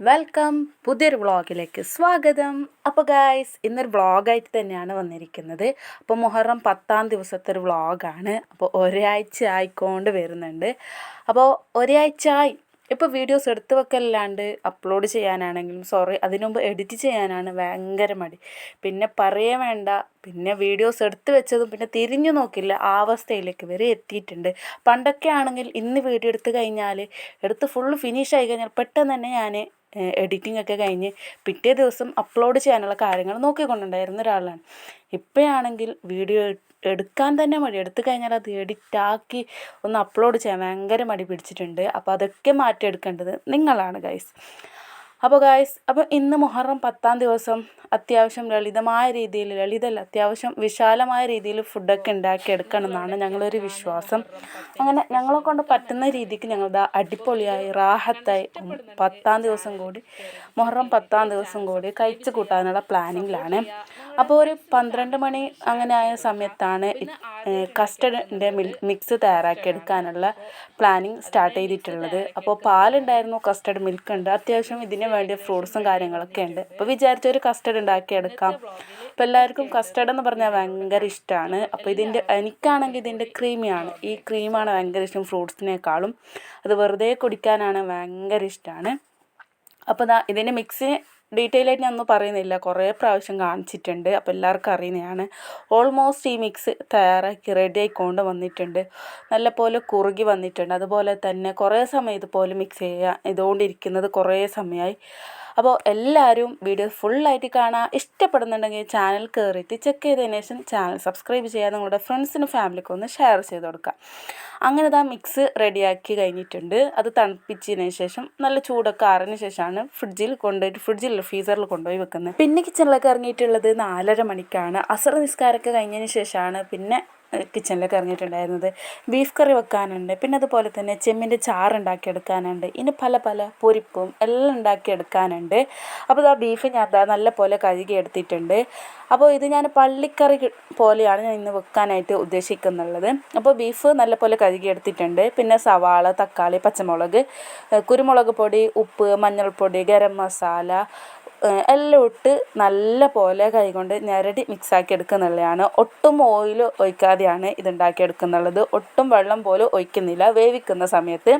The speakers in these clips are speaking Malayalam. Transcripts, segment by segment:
വെൽക്കം പുതിയൊരു വ്ളോഗിലേക്ക് സ്വാഗതം. അപ്പോൾ ഗായ്സ് ഇന്നൊരു വ്ളോഗായിട്ട് തന്നെയാണ് വന്നിരിക്കുന്നത്. അപ്പോൾ മുഹറം പത്താം ദിവസത്തെ ഒരു വ്ളോഗാണ്. അപ്പോൾ ഒരാഴ്ച ആയിക്കൊണ്ട് വരുന്നുണ്ട്. അപ്പോൾ ഒരാഴ്ച ആയി ഇപ്പോൾ വീഡിയോസ് എടുത്ത് വെക്കല്ലാണ്ട് അപ്ലോഡ് ചെയ്യാനാണെങ്കിലും സോറി അതിനുമുമ്പ് എഡിറ്റ് ചെയ്യാനാണ് ഭയങ്കര മടി. പിന്നെ പറയേ വേണ്ട പിന്നെ വീഡിയോസ് എടുത്ത് വെച്ചതും പിന്നെ തിരിഞ്ഞു നോക്കില്ല ആ അവസ്ഥയിലേക്ക് വരെ എത്തിയിട്ടുണ്ട്. പണ്ടൊക്കെ ആണെങ്കിൽ ഇന്ന് വീഡിയോ എടുത്ത് കഴിഞ്ഞാൽ എടുത്ത് ഫുള്ള് ഫിനിഷ് ആയി കഴിഞ്ഞാൽ പെട്ടെന്ന് തന്നെ ഞാൻ എഡിറ്റിംഗ് ഒക്കെ കഴിഞ്ഞ് പിറ്റേ ദിവസം അപ്ലോഡ് ചെയ്യാനുള്ള കാര്യങ്ങൾ നോക്കിക്കൊണ്ടുണ്ടായിരുന്ന ഒരാളാണ്. ഇപ്പോഴാണെങ്കിൽ വീഡിയോ എടുക്കാൻ തന്നെ മടി. എടുത്തു കഴിഞ്ഞാൽ അത് എഡിറ്റാക്കി ഒന്ന് അപ്ലോഡ് ചെയ്യാൻ ഭയങ്കര മടി പിടിച്ചിട്ടുണ്ട്. അപ്പോൾ അതൊക്കെ മാറ്റിയെടുക്കേണ്ടത് നിങ്ങളാണ് ഗൈസ് അപ്പോൾ ഗായ്സ് അപ്പോൾ ഇന്ന് മുഹറം പത്താം ദിവസം അത്യാവശ്യം ലളിതമായ രീതിയിൽ ലളിതല്ല അത്യാവശ്യം വിശാലമായ രീതിയിൽ ഫുഡൊക്കെ ഉണ്ടാക്കിയെടുക്കണം എന്നാണ് ഞങ്ങളൊരു വിശ്വാസം. അങ്ങനെ ഞങ്ങളെ കൊണ്ട് പറ്റുന്ന രീതിക്ക് ഞങ്ങളുടെ അടിപൊളിയായി റാഹത്തായി പത്താം ദിവസം കൂടി മുഹറം പത്താം ദിവസം കൂടി കഴിച്ചു കൂട്ടാനുള്ള പ്ലാനിങ്ങിലാണ് അപ്പോൾ ഒരു പന്ത്രണ്ട് മണി അങ്ങനെ ആയ സമയത്താണ് കസ്റ്റഡിന്റെ മിക്സ് തയ്യാറാക്കിയെടുക്കാനുള്ള പ്ലാനിങ് സ്റ്റാർട്ട് ചെയ്തിട്ടുള്ളത്. അപ്പോൾ പാലുണ്ടായിരുന്നു കസ്റ്റഡ് മിൽക്ക് ഉണ്ട് അത്യാവശ്യം ഇതിന് വേണ്ടിയ ഫ്രൂട്ട്സും കാര്യങ്ങളൊക്കെ ഉണ്ട്. അപ്പോൾ വിചാരിച്ച ഒരു കസ്റ്റഡ് ഉണ്ടാക്കിയെടുക്കാം അപ്പോൾ എല്ലാവർക്കും കസ്റ്റഡ് എന്ന് പറഞ്ഞാൽ ഭയങ്കര ഇഷ്ടമാണ്. അപ്പോൾ ഇതിന്റെ എനിക്കാണെങ്കിൽ ഇതിന്റെ ക്രീമിയാണ്. ഈ ക്രീമാണ് ഭയങ്കര ഇഷ്ടം ഫ്രൂട്ട്സിനേക്കാളും. അത് വെറുതെ കുടിക്കാനാണ് ഭയങ്കര ഇഷ്ടമാണ്. അപ്പോൾ ദാ ഇതിന്റെ മിക്സിന് ഡീറ്റെയിൽ ആയിട്ട് ഞാൻ ഒന്നും പറയുന്നില്ല. കുറേ പ്രാവശ്യം കാണിച്ചിട്ടുണ്ട്. അപ്പോൾ എല്ലാവർക്കും അറിയുന്നതാണ്. ഓൾമോസ്റ്റ് ഈ മിക്സ് തയ്യാറാക്കി റെഡി ആയിക്കൊണ്ട് വന്നിട്ടുണ്ട്. നല്ലപോലെ കുറുകി വന്നിട്ടുണ്ട്. അതുപോലെ തന്നെ കുറേ സമയം ഇതുപോലെ മിക്സ് ചെയ്യുക ഇതുകൊണ്ടിരിക്കുന്നത് കുറേ സമയമായി. അപ്പോൾ എല്ലാവരും വീഡിയോ ഫുള്ളായിട്ട് കാണാൻ ഇഷ്ടപ്പെടുന്നുണ്ടെങ്കിൽ ചാനൽ കയറിയിട്ട് ചെക്ക് ചെയ്തതിന് ശേഷം ചാനൽ സബ്സ്ക്രൈബ് ചെയ്യുക നിങ്ങളുടെ ഫ്രണ്ട്സിനും ഫാമിലിക്കും ഒന്ന് ഷെയർ ചെയ്ത് കൊടുക്കുക അങ്ങനെ ആ മിക്സ് റെഡിയാക്കി കഴിഞ്ഞിട്ടുണ്ട്. അത് തണുപ്പിച്ചതിന് ശേഷം നല്ല ചൂടൊക്കെ ആറിന് ശേഷമാണ് ഫ്രിഡ്ജിൽ കൊണ്ടുപോയിട്ട് ഫ്രിഡ്ജിൽ ഫ്രീസറിൽ കൊണ്ടുപോയി വെക്കുന്നത്. പിന്നെ കിച്ചണിലൊക്കെ ഇറങ്ങിയിട്ടുള്ളത് നാലര മണിക്കാണ്. അസർ നിസ്കാരമൊക്കെ കഴിഞ്ഞതിന് ശേഷമാണ്. പിന്നെ കിച്ചണിലേക്ക് ഇറങ്ങിയിട്ടുണ്ടായിരുന്നത്. ബീഫ് കറി വെക്കാനുണ്ട് പിന്നെ അതുപോലെ തന്നെ ചെമ്മിന്റെ ചാറുണ്ടാക്കിയെടുക്കാനുണ്ട് ഇനി പല പല പൊരിപ്പും എല്ലാം ഉണ്ടാക്കിയെടുക്കാനുണ്ട്. അപ്പോൾ ആ ബീഫ് ഞാൻ അതാ നല്ല പോലെ കഴുകി എടുത്തിട്ടുണ്ട് അപ്പോൾ ഇത് ഞാൻ പള്ളിക്കറി പോലെയാണ് ഞാൻ ഇന്ന് വെക്കാനായിട്ട് ഉദ്ദേശിക്കുന്നുള്ളത്. അപ്പോൾ ബീഫ് നല്ല പോലെ കഴുകി എടുത്തിട്ടുണ്ട് പിന്നെ സവാള തക്കാളി പച്ചമുളക് കുരുമുളക് പൊടി ഉപ്പ് മഞ്ഞൾപ്പൊടി ഗരം മസാല എല്ലാം ഇട്ട് നല്ല പോലെ കൈകൊണ്ട് ഞരടി മിക്സാക്കി എടുക്കുന്നുള്ളതാണ് ഒട്ടും ഓയിൽ ഒഴിക്കാതെയാണ് ഇത് ഉണ്ടാക്കിയെടുക്കുന്നുള്ളത് ഒട്ടും വെള്ളം പോലും ഒഴിക്കുന്നില്ല. വേവിക്കുന്ന സമയത്ത്.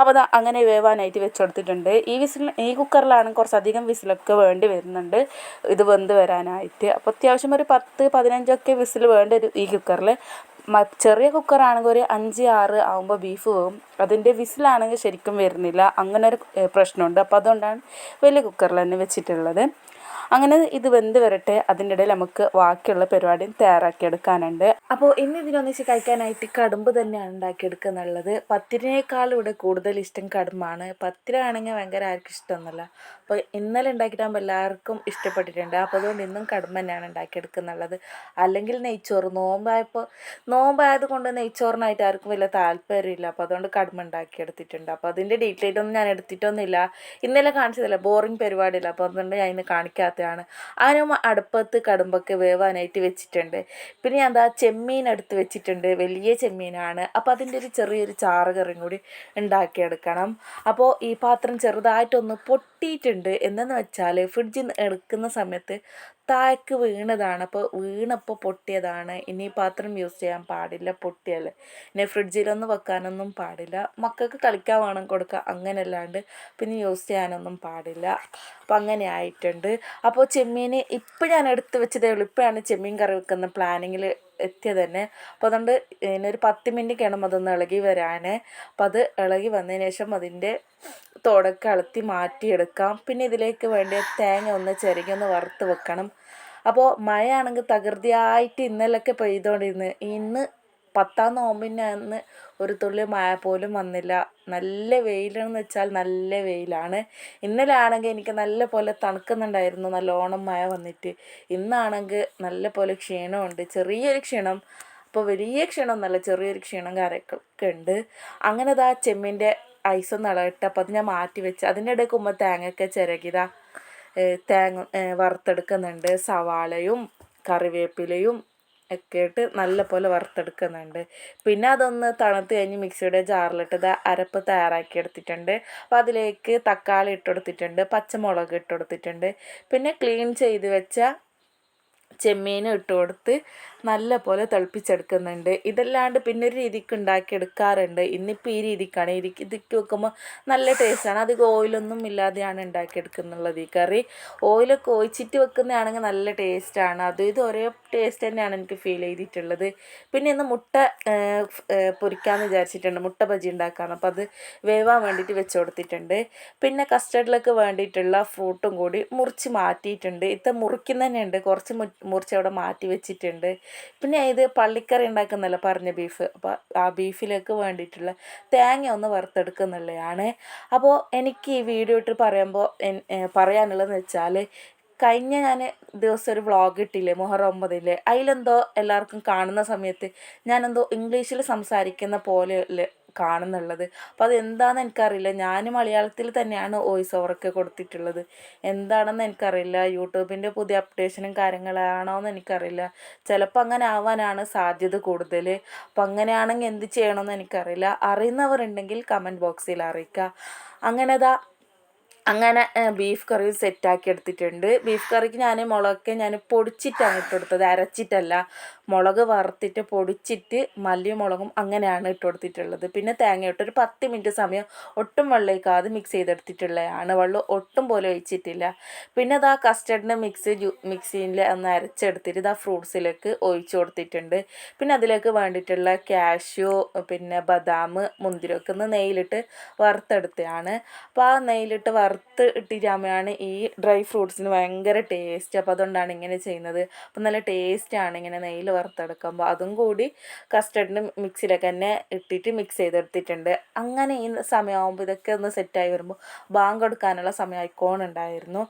അപ്പോൾ അത് അങ്ങനെ വേവാനായിട്ട് വെച്ച് കൊടുത്തിട്ടുണ്ട് ഈ വിസിൽ ഈ കുക്കറിലാണ് കുറച്ചധികം വിസിലൊക്കെ വേണ്ടി വരുന്നുണ്ട്. ഇത് വെന്ത് വരാനായിട്ട്. അപ്പോൾ അത്യാവശ്യം ഒരു പത്ത് പതിനഞ്ചൊക്കെ വിസിൽ വേണ്ട ഒരു ഈ കുക്കറിൽ ചെറിയ കുക്കറാണെങ്കിൽ ഒരു അഞ്ച് ആറ് ആകുമ്പോൾ ബീഫ് വേവും. അതിന്റെ വിസിലാണെങ്കിൽ ശരിക്കും വരുന്നില്ല. അങ്ങനെ ഒരു പ്രശ്നമുണ്ട്. അപ്പോൾ അതുകൊണ്ടാണ് വലിയ കുക്കറിൽ തന്നെ വെച്ചിട്ടുള്ളത്. അങ്ങനെ ഇത് വെന്ത് വരട്ടെ അതിന്റെ ഇടയിൽ നമുക്ക് ബാക്കിയുള്ള പരിപാടിയും തയ്യാറാക്കിയെടുക്കാനുണ്ട് അപ്പോൾ ഇന്ന് ഇതിനൊന്നിച്ച് കഴിക്കാനായിട്ട് കടുമ്പ് തന്നെയാണ് ഉണ്ടാക്കിയെടുക്കുന്നുള്ളത്. പത്തിരിനേക്കാളും ഇവിടെ കൂടുതൽ ഇഷ്ടം കടുമ്പാണ്. പത്തിര ആണെങ്കിൽ ഭയങ്കര ആർക്കും ഇഷ്ടമൊന്നുമല്ല. അപ്പോൾ ഇന്നലെ ഉണ്ടാക്കിയിട്ടാകുമ്പോൾ എല്ലാവർക്കും ഇഷ്ടപ്പെട്ടിട്ടുണ്ട്. അപ്പോൾ അതുകൊണ്ട് ഇന്നും കടുമ്പ് തന്നെയാണ് ഉണ്ടാക്കിയെടുക്കുന്നുള്ളത്. അല്ലെങ്കിൽ നെയ്ച്ചോറ്. നോമ്പായപ്പോൾ നോമ്പായത് കൊണ്ട് നെയ്ച്ചോറിനായിട്ട് ആർക്കും വലിയ താല്പര്യമില്ല. അപ്പോൾ അതുകൊണ്ട് കടുമ്പ് ഉണ്ടാക്കിയെടുത്തിട്ടുണ്ട്. അപ്പോൾ അതിന്റെ ഡീറ്റെയിൽ ഒന്നും ഞാൻ എടുത്തിട്ടൊന്നുമില്ല. ഇന്നലെ കാണിച്ചതല്ല ബോറിങ് പരിപാടിയില്ല. അപ്പോൾ അതുകൊണ്ട് ഞാൻ ഇന്ന് കാണിക്കാത്ത ഭാഗത്താണ് അങ്ങനെ അടുപ്പത്ത് കടുമ്പൊക്കെ വേവാനായിട്ട് വെച്ചിട്ടുണ്ട്. പിന്നെ എന്താ ചെമ്മീൻ എടുത്ത് വെച്ചിട്ടുണ്ട്. വലിയ ചെമ്മീനാണ്. അപ്പോൾ അതിന്റെ ഒരു ചെറിയൊരു ചാറ് കറിയും കൂടി ഉണ്ടാക്കിയെടുക്കണം. അപ്പോൾ ഈ പാത്രം ചെറുതായിട്ടൊന്ന് പൊട്ടിയിട്ടുണ്ട്. എന്തെന്ന് വെച്ചാൽ ഫ്രിഡ്ജിൽ എടുക്കുന്ന സമയത്ത് താഴേക്ക് വീണതാണ്. അപ്പോൾ വീണപ്പോൾ പൊട്ടിയതാണ്. ഇനി പാത്രം യൂസ് ചെയ്യാൻ പാടില്ല. പൊട്ടിയാൽ ഇനി ഫ്രിഡ്ജിലൊന്നും വെക്കാനൊന്നും പാടില്ല. മക്കൾക്ക് കളിക്കാൻ വേണം കൊടുക്കുക അങ്ങനെ അല്ലാണ്ട് പിന്നെ യൂസ് ചെയ്യാനൊന്നും പാടില്ല. അപ്പം അങ്ങനെ ആയിട്ടുണ്ട്. അപ്പോൾ ചെമ്മീന് ഇപ്പം ഞാൻ എടുത്ത് വെച്ചതേ ഉള്ളൂ. ഇപ്പോഴാണ് ചെമ്മീൻ കറി വെക്കുന്ന പ്ലാനിങ്ങിൽ എത്തിയത് തന്നെ. അപ്പോൾ അതുകൊണ്ട് ഇതിനൊരു പത്ത് മിനിറ്റ് വേണം അതൊന്ന് ഇളകി വരാൻ അപ്പം അത് ഇളകി വന്നതിന് ശേഷം അതിന്റെ തോടൊക്കെ അളത്തി മാറ്റിയെടുക്കാം. പിന്നെ ഇതിലേക്ക് വേണ്ടി തേങ്ങ ഒന്ന് ഒന്ന് വറുത്ത് വെക്കണം. അപ്പോൾ മഴയാണെങ്കിൽ തകൃതിയായിട്ട് ഇന്നലൊക്കെ പെയ്തുകൊണ്ടിരുന്ന് ഇന്ന് പത്താം നോമ്പിന്റെ അന്ന് ഒരു തുള്ളി മഴ പോലും വന്നില്ല. നല്ല വെയിലെന്ന് വെച്ചാൽ നല്ല വെയിലാണ്. ഇന്നലെ ആണെങ്കിൽ എനിക്ക് നല്ല പോലെ തണുക്കുന്നുണ്ടായിരുന്നു. നല്ലോണം മഴ വന്നിട്ട്. ഇന്നാണെങ്കിൽ നല്ല പോലെ ക്ഷീണമുണ്ട്. ചെറിയൊരു ക്ഷീണം. അപ്പോൾ വലിയ ക്ഷീണമൊന്നുമല്ല. ചെറിയൊരു ക്ഷീണം കാര്യങ്ങളൊക്കെ ഉണ്ട്. അങ്ങനെ ആ ചെമ്മീന്റെ ഐസൊന്ന് ഇളകട്ടെ അപ്പോൾ അത് ഞാൻ മാറ്റി വെച്ച്. അതിന്റെ ഇടയ്ക്ക് ഉമ്മ തേങ്ങയൊക്കെ ചിരകിതാ തേങ്ങ വറുത്തെടുക്കുന്നുണ്ട്. സവാളയും കറിവേപ്പിലയും ഒക്കെ ഇട്ട് നല്ല പോലെ വറുത്തെടുക്കുന്നുണ്ട്. പിന്നെ അതൊന്ന് തണുത്ത് കഴിഞ്ഞ് മിക്സിയുടെ ജാറിലിട്ട് അരപ്പ് തയ്യാറാക്കി എടുത്തിട്ടുണ്ട്. അപ്പോൾ അതിലേക്ക് തക്കാളി ഇട്ട് കൊടുത്തിട്ടുണ്ട് പച്ചമുളക് ഇട്ട് കൊടുത്തിട്ടുണ്ട്. പിന്നെ ക്ലീൻ ചെയ്ത് വെച്ച ചെമ്മീനും ഇട്ട് കൊടുത്ത് നല്ല പോലെ തിളപ്പിച്ചെടുക്കുന്നുണ്ട്. ഇതല്ലാണ്ട് പിന്നെ ഒരു രീതിക്ക് ഉണ്ടാക്കിയെടുക്കാറുണ്ട്. ഇന്നിപ്പോൾ ഈ രീതിക്കാണ്. ഈ ഇതിക്ക് വെക്കുമ്പോൾ നല്ല ടേസ്റ്റാണ് അധികം ഓയിലൊന്നും ഇല്ലാതെയാണ് ഉണ്ടാക്കിയെടുക്കുന്നുള്ളത് ഈ കറി. ഓയിലൊക്കെ ഒഴിച്ചിട്ട് വെക്കുന്നതാണെങ്കിൽ നല്ല ടേസ്റ്റാണ് അത് ഇത് ഒരേ ടേസ്റ്റ് തന്നെയാണ് എനിക്ക് ഫീൽ ചെയ്തിട്ടുള്ളത്. പിന്നെ ഇന്ന് മുട്ട പൊരിക്കാമെന്ന് വിചാരിച്ചിട്ടുണ്ട്. മുട്ട ബജി ഉണ്ടാക്കാമെന്ന് അപ്പോൾ അത് വേവാൻ വേണ്ടിയിട്ട് വെച്ച് കൊടുത്തിട്ടുണ്ട്. പിന്നെ കസ്റ്റർഡിലേക്ക് വേണ്ടിയിട്ടുള്ള ഫ്രൂട്ടും കൂടി മുറിച്ച് മാറ്റിയിട്ടുണ്ട്. ഇത് മുറിക്കുന്നതന്നെയുണ്ട്. കുറച്ച് മുറിച്ച് അവിടെ മാറ്റി വെച്ചിട്ടുണ്ട്. പിന്നെ ഇത് പള്ളിക്കറി ഉണ്ടാക്കുന്നല്ലോ പറഞ്ഞ ബീഫ്? അപ്പോൾ ആ ബീഫിലേക്ക് വേണ്ടിയിട്ടുള്ള തേങ്ങ ഒന്ന് വറുത്തെടുക്കുന്നുള്ളതാണ് അപ്പോൾ എനിക്ക് ഈ വീഡിയോ ഇട്ട് പറയുമ്പോൾ പറയാനുള്ളതെന്ന് വെച്ചാൽ കഴിഞ്ഞ ഞാൻ ദിവസം ഒരു വ്ളോഗ് ഇട്ടില്ലേ മുഹറം ഒമ്പതിലെ. അതിലെന്തോ എല്ലാവർക്കും കാണുന്ന സമയത്ത് ഞാനെന്തോ ഇംഗ്ലീഷിൽ സംസാരിക്കുന്ന പോലെ കാണുന്നുള്ളത്. അപ്പോൾ അത് എന്താണെന്ന് എനിക്കറിയില്ല. ഞാൻ മലയാളത്തിൽ തന്നെയാണ് വോയിസ് ഓവറൊക്കെ കൊടുത്തിട്ടുള്ളത്. എന്താണെന്ന് എനിക്കറിയില്ല. യൂട്യൂബിന്റെ പുതിയ അപ്ഡേഷനും കാര്യങ്ങളാണോ എന്ന് എനിക്കറിയില്ല. ചിലപ്പോൾ അങ്ങനെ ആവാനാണ് സാധ്യത കൂടുതൽ അപ്പം അങ്ങനെയാണെങ്കിൽ എന്ത് ചെയ്യണമെന്ന് എനിക്കറിയില്ല. അറിയുന്നവരുണ്ടെങ്കിൽ കമന്റ് ബോക്സിൽ അറിയിക്കുക അങ്ങനെ അങ്ങനെ ബീഫ് കറി സെറ്റാക്കി എടുത്തിട്ടുണ്ട്. ബീഫ് കറിക്ക് ഞാൻ മുളകൊക്കെ ഞാൻ പൊടിച്ചിട്ടാണ് ഇട്ടെടുത്തത് അരച്ചിട്ടല്ല. മുളക് വറുത്തിട്ട് പൊടിച്ചിട്ട് മല്ലിയും മുളകും അങ്ങനെയാണ് ഇട്ട് കൊടുത്തിട്ടുള്ളത് പിന്നെ തേങ്ങ ഇട്ട് ഒരു പത്ത് മിനിറ്റ് സമയം ഒട്ടും വെള്ളം ഒഴിക്കാതെ മിക്സ് ചെയ്തെടുത്തിട്ടുള്ളതാണ്. വെള്ളം ഒട്ടും പോലെ ഒഴിച്ചിട്ടില്ല. പിന്നെ അത് ആ കസ്റ്റർഡിന്റെ മിക്സ് മിക്സിയിൽ ഒന്ന് അരച്ചെടുത്തിട്ട് ഇത് ആ ഫ്രൂട്ട്സിലേക്ക് ഒഴിച്ചു കൊടുത്തിട്ടുണ്ട്. പിന്നെ അതിലേക്ക് വേണ്ടിയിട്ടുള്ള കാഷ്യൂ പിന്നെ ബദാം മുന്തിരിയൊക്കെ ഒന്ന് നെയ്യിലിട്ട് വറുത്തെടുത്തതാണ്. അപ്പോൾ ആ നെയ്യിലിട്ട് വറുത്ത് ഇട്ടിട്ടാകുമ്പോഴാണ് ഈ ഡ്രൈ ഫ്രൂട്ട്സിന് ഭയങ്കര ടേസ്റ്റ് അപ്പോൾ അതുകൊണ്ടാണ് ഇങ്ങനെ ചെയ്യുന്നത്. അപ്പോൾ നല്ല ടേസ്റ്റാണ് ഇങ്ങനെ നെയ്യിൽ വറുത്തെടുക്കുമ്പോൾ അതും കൂടി കസ്റ്റർഡിന് മിക്സിയിലൊക്കെ തന്നെ ഇട്ടിട്ട് മിക്സ് ചെയ്തെടുത്തിട്ടുണ്ട്. അങ്ങനെ ഈ സമയമാകുമ്പോൾ ഇതൊക്കെ ഒന്ന് സെറ്റായി വരുമ്പോൾ ബാങ്ക് കൊടുക്കാനുള്ള സമയം ആയിക്കോണുണ്ടായിരുന്നു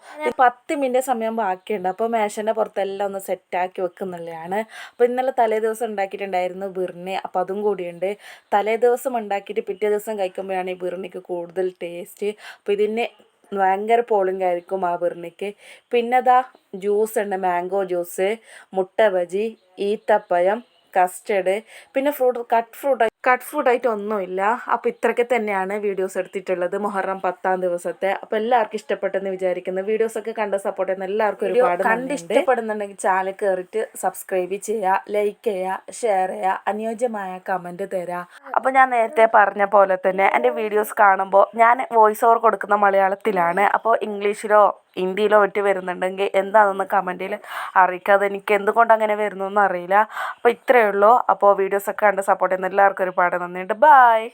പത്ത് മിനിറ്റ് സമയം ബാക്കിയുണ്ട്. അപ്പോൾ മേശന്റെ പുറത്തെല്ലാം ഒന്ന് സെറ്റാക്കി വെക്കുന്നുള്ളതാണ്. അപ്പോൾ ഇന്നലെ തലേ ദിവസം ഉണ്ടാക്കിയിട്ടുണ്ടായിരുന്നു ബിർണി അപ്പോൾ അതും കൂടിയുണ്ട്. തലേ ദിവസം ഉണ്ടാക്കിയിട്ട് പിറ്റേ ദിവസം കഴിക്കുമ്പോഴാണ് ഈ ബിർണിക്ക് കൂടുതൽ ടേസ്റ്റ് അപ്പോൾ ഇതിന് ഭയങ്കര പോളിംഗ് ആയിരിക്കും ആ ബിർണിക്ക് പിന്നെ അതാ ജ്യൂസ് ഉണ്ട് മാംഗോ ജ്യൂസ് മുട്ട ബജി ഈത്തപ്പഴം കസ്റ്റഡ് പിന്നെ ഫ്രൂട്ട് കട്ട് ഫ്രൂട്ട് കട്ട് ഫുഡായിട്ട് ഒന്നുമില്ല. അപ്പോൾ ഇത്രയൊക്കെ തന്നെയാണ് വീഡിയോസ് എടുത്തിട്ടുള്ളത്. മുഹറം പത്താം ദിവസത്തെ. അപ്പോൾ എല്ലാവർക്കും ഇഷ്ടപ്പെട്ടെന്ന് വിചാരിക്കുന്നു. വീഡിയോസൊക്കെ കണ്ട സപ്പോർട്ട് ചെയ്യുന്ന എല്ലാവർക്കും ഒരുപാട് കണ്ട് ഇഷ്ടപ്പെടുന്നുണ്ടെങ്കിൽ ചാനൽ കയറിയിട്ട് സബ്സ്ക്രൈബ് ചെയ്യുക ലൈക്ക് ചെയ്യുക ഷെയർ ചെയ്യുക അനുയോജ്യമായ കമന്റ് തരാം. അപ്പോൾ ഞാൻ നേരത്തെ പറഞ്ഞ പോലെ തന്നെ എന്റെ വീഡിയോസ് കാണുമ്പോൾ ഞാൻ വോയിസ് ഓവർ കൊടുക്കുന്ന മലയാളത്തിലാണ്. അപ്പോൾ ഇംഗ്ലീഷിലോ ഹിന്ദിയിലോ മറ്റ് വരുന്നുണ്ടെങ്കിൽ എന്താണെന്ന് കമന്റിൽ അറിയിക്കുക അതെനിക്ക് എന്തുകൊണ്ട് അങ്ങനെ വരുന്നു എന്നറിയില്ല അപ്പോൾ ഇത്രയേ ഉള്ളൂ. അപ്പോൾ വീഡിയോസൊക്കെ കണ്ട് സപ്പോർട്ട് ചെയ്യുന്ന എല്ലാവർക്കും ഒരുപാട് നന്ദിയുണ്ട്. ബായ്